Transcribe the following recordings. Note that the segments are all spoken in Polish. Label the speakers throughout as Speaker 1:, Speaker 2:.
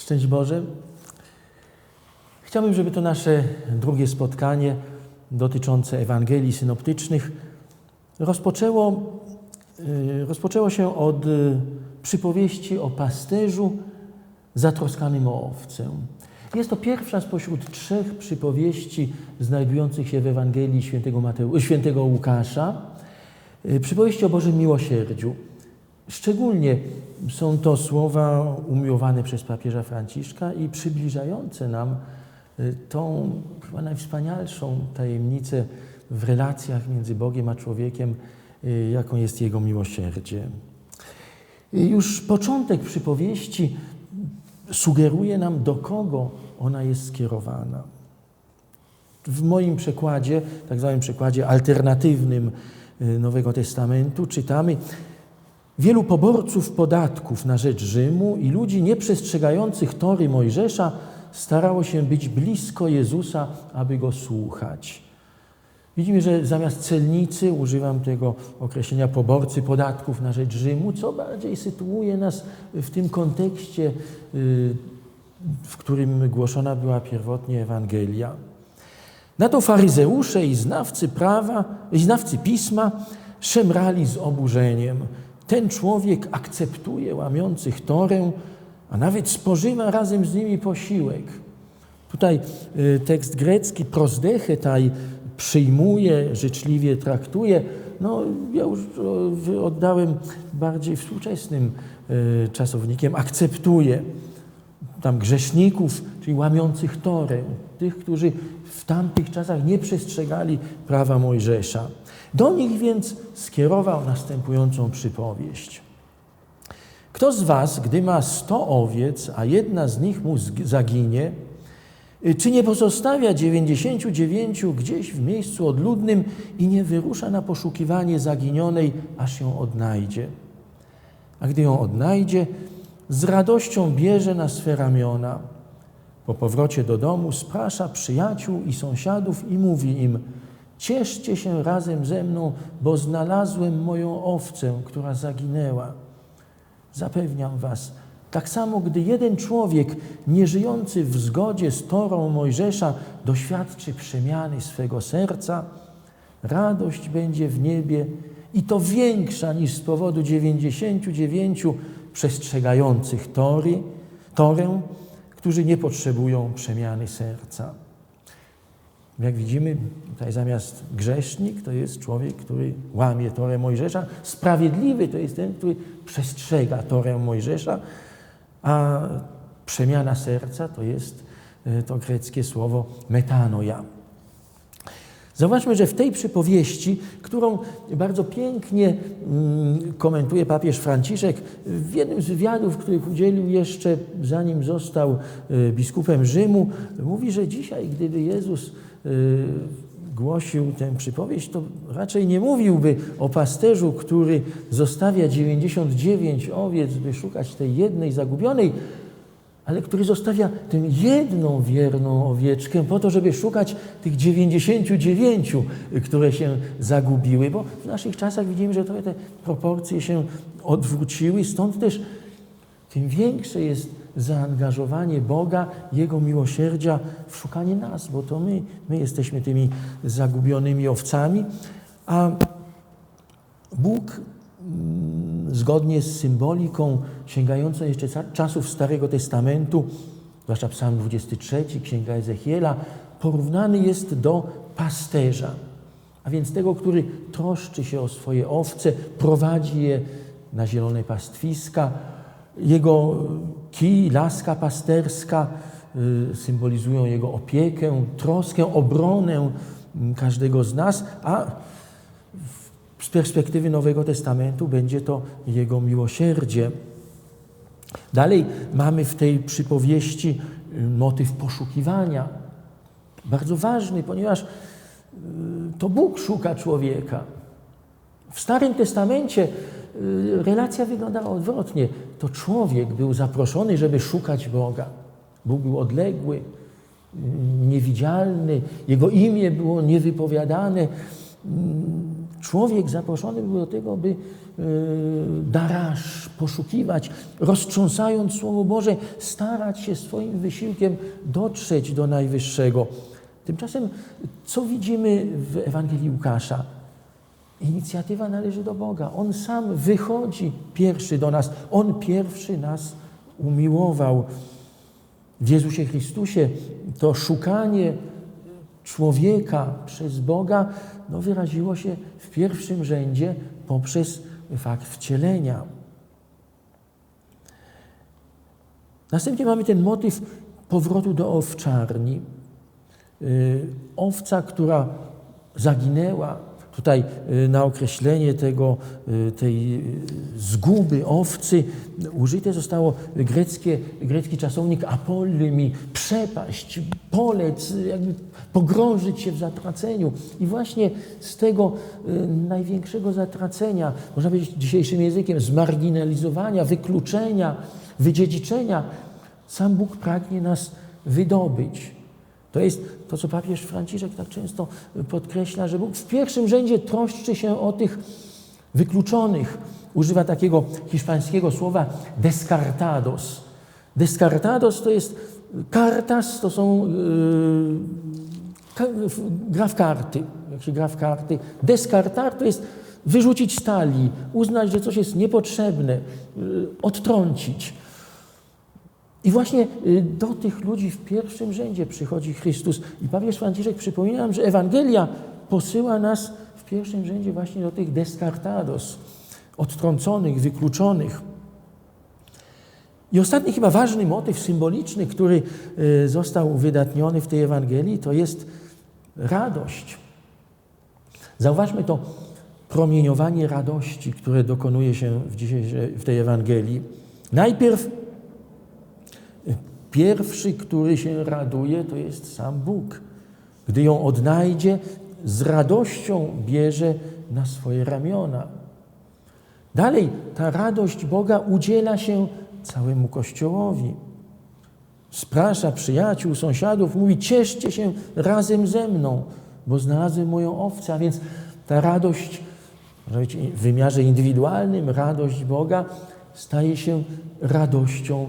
Speaker 1: Szczęść Boże. Chciałbym, żeby to nasze drugie spotkanie dotyczące Ewangelii synoptycznych rozpoczęło, y, rozpoczęło się od y, przypowieści o pasterzu zatroskanym o owcę. Jest to pierwsza spośród trzech przypowieści znajdujących się w Ewangelii świętego, Mateu, świętego Łukasza. Y, Przypowieści o Bożym miłosierdziu. Szczególnie są to słowa umiłowane przez papieża Franciszka i przybliżające nam y, tą chyba najwspanialszą tajemnicę w relacjach między Bogiem a człowiekiem, y, jaką jest Jego miłosierdzie. Już początek przypowieści sugeruje nam, do kogo ona jest skierowana. W moim przekładzie, tak zwanym przekładzie alternatywnym y, Nowego Testamentu, czytamy: Wielu poborców podatków na rzecz Rzymu i ludzi nieprzestrzegających tory Mojżesza starało się być blisko Jezusa, aby go słuchać. Widzimy, że zamiast celnicy używam tego określenia poborcy podatków na rzecz Rzymu, co bardziej sytuuje nas w tym kontekście, y, w którym głoszona była pierwotnie Ewangelia. Na to faryzeusze i znawcy prawa, i znawcy pisma szemrali z oburzeniem. Ten człowiek akceptuje łamiących torę, a nawet spożywa razem z nimi posiłek. Tutaj y, tekst grecki prosdechetaj przyjmuje, życzliwie traktuje. No, ja już oddałem bardziej współczesnym y, czasownikiem akceptuje tam grzeszników, czyli łamiących torę, tych, którzy w tamtych czasach nie przestrzegali prawa Mojżesza. Do nich więc skierował następującą przypowieść. Kto z was, gdy ma sto owiec, a jedna z nich mu zaginie, czy nie pozostawia dziewięćdziesięciu dziewięciu gdzieś w miejscu odludnym i nie wyrusza na poszukiwanie zaginionej, aż ją odnajdzie? A gdy ją odnajdzie, z radością bierze na swe ramiona. Po powrocie do domu sprasza przyjaciół i sąsiadów i mówi im: Cieszcie się razem ze mną, bo znalazłem moją owcę, która zaginęła. Zapewniam Was, tak samo gdy jeden człowiek nieżyjący w zgodzie z torą Mojżesza doświadczy przemiany swego serca, radość będzie w niebie i to większa niż z powodu 99 przestrzegających tory, torę, którzy nie potrzebują przemiany serca. Jak widzimy, tutaj zamiast grzesznik to jest człowiek, który łamie torę Mojżesza. Sprawiedliwy to jest ten, który przestrzega torę Mojżesza, a przemiana serca to jest to greckie słowo metanoja. Zobaczmy, że w tej przypowieści, którą bardzo pięknie komentuje papież Franciszek, w jednym z wywiadów, których udzielił jeszcze zanim został biskupem Rzymu, mówi, że dzisiaj, gdyby Jezus głosił tę przypowieść, to raczej nie mówiłby o pasterzu, który zostawia 99 owiec, by szukać tej jednej zagubionej, ale który zostawia tę jedną wierną owieczkę po to, żeby szukać tych 99, które się zagubiły, bo w naszych czasach widzimy, że trochę te proporcje się odwróciły, stąd też tym większe jest zaangażowanie Boga, Jego miłosierdzia w szukanie nas, bo to my, my jesteśmy tymi zagubionymi owcami, a Bóg zgodnie z symboliką sięgającą jeszcze czasów Starego Testamentu, zwłaszcza Psalm 23, Księga Ezechiela, porównany jest do pasterza, a więc tego, który troszczy się o swoje owce, prowadzi je na zielone pastwiska. Jego kij, laska pasterska symbolizują jego opiekę, troskę, obronę każdego z nas, a z perspektywy Nowego Testamentu będzie to Jego miłosierdzie. Dalej mamy w tej przypowieści motyw poszukiwania. Bardzo ważny, ponieważ to Bóg szuka człowieka. W Starym Testamencie relacja wyglądała odwrotnie. To człowiek był zaproszony, żeby szukać Boga. Bóg był odległy, niewidzialny, Jego imię było niewypowiadane człowiek zaproszony był do tego, by e, darasz, poszukiwać, roztrząsając Słowo Boże, starać się swoim wysiłkiem dotrzeć do Najwyższego. Tymczasem, co widzimy w Ewangelii Łukasza? Inicjatywa należy do Boga. On sam wychodzi pierwszy do nas. On pierwszy nas umiłował. W Jezusie Chrystusie to szukanie człowieka przez Boga no, wyraziło się w pierwszym rzędzie poprzez fakt wcielenia. Następnie mamy ten motyw powrotu do owczarni. Y, owca, która zaginęła, tutaj y, na określenie tego, y, tej zguby owcy użyte zostało greckie, grecki czasownik apollymi, przepaść, polec, jakby pogrążyć się w zatraceniu. I właśnie z tego największego zatracenia, można powiedzieć dzisiejszym językiem, zmarginalizowania, wykluczenia, wydziedziczenia, sam Bóg pragnie nas wydobyć. To jest to, co papież Franciszek tak często podkreśla, że Bóg w pierwszym rzędzie troszczy się o tych wykluczonych. Używa takiego hiszpańskiego słowa descartados. Descartados to jest cartas, to są yy, gra w karty. Jak się gra w karty. Descartar to jest wyrzucić stali, uznać, że coś jest niepotrzebne, yy, odtrącić. I właśnie y, do tych ludzi w pierwszym rzędzie przychodzi Chrystus. I papież Franciszek przypomina nam, że Ewangelia posyła nas w pierwszym rzędzie właśnie do tych descartados, odtrąconych, wykluczonych. I ostatni chyba ważny motyw symboliczny, który y, został wydatniony w tej Ewangelii, to jest radość. Zauważmy to promieniowanie radości, które dokonuje się w, w tej Ewangelii. Najpierw Pierwszy, który się raduje, to jest sam Bóg. Gdy ją odnajdzie, z radością bierze na swoje ramiona. Dalej, ta radość Boga udziela się całemu Kościołowi. Sprasza przyjaciół, sąsiadów, mówi: Cieszcie się razem ze mną, bo znalazłem moją owcę. A więc ta radość, w wymiarze indywidualnym, radość Boga staje się radością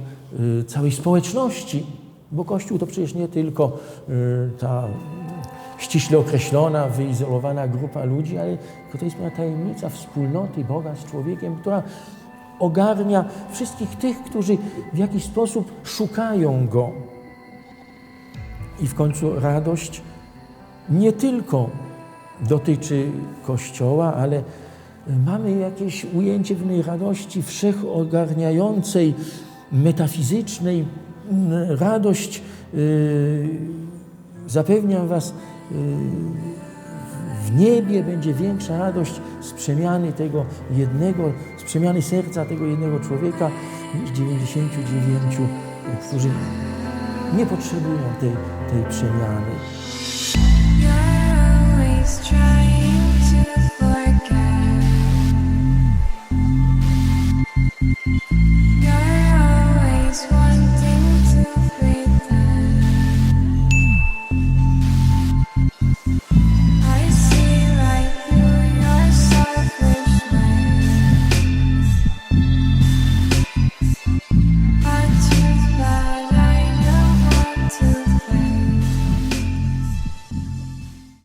Speaker 1: y, całej społeczności, bo Kościół to przecież nie tylko y, ta ściśle określona, wyizolowana grupa ludzi, ale to jest tajemnica wspólnoty Boga z człowiekiem, która ogarnia wszystkich tych, którzy w jakiś sposób szukają Go. I w końcu radość nie tylko dotyczy Kościoła, ale mamy jakieś ujęcie pewnej radości wszechogarniającej, metafizycznej, mm, radość, y, zapewniam Was, y, w niebie będzie większa radość z przemiany tego jednego, z przemiany serca tego jednego człowieka niż 99, którzy nie potrzebują tej, tej przemiany.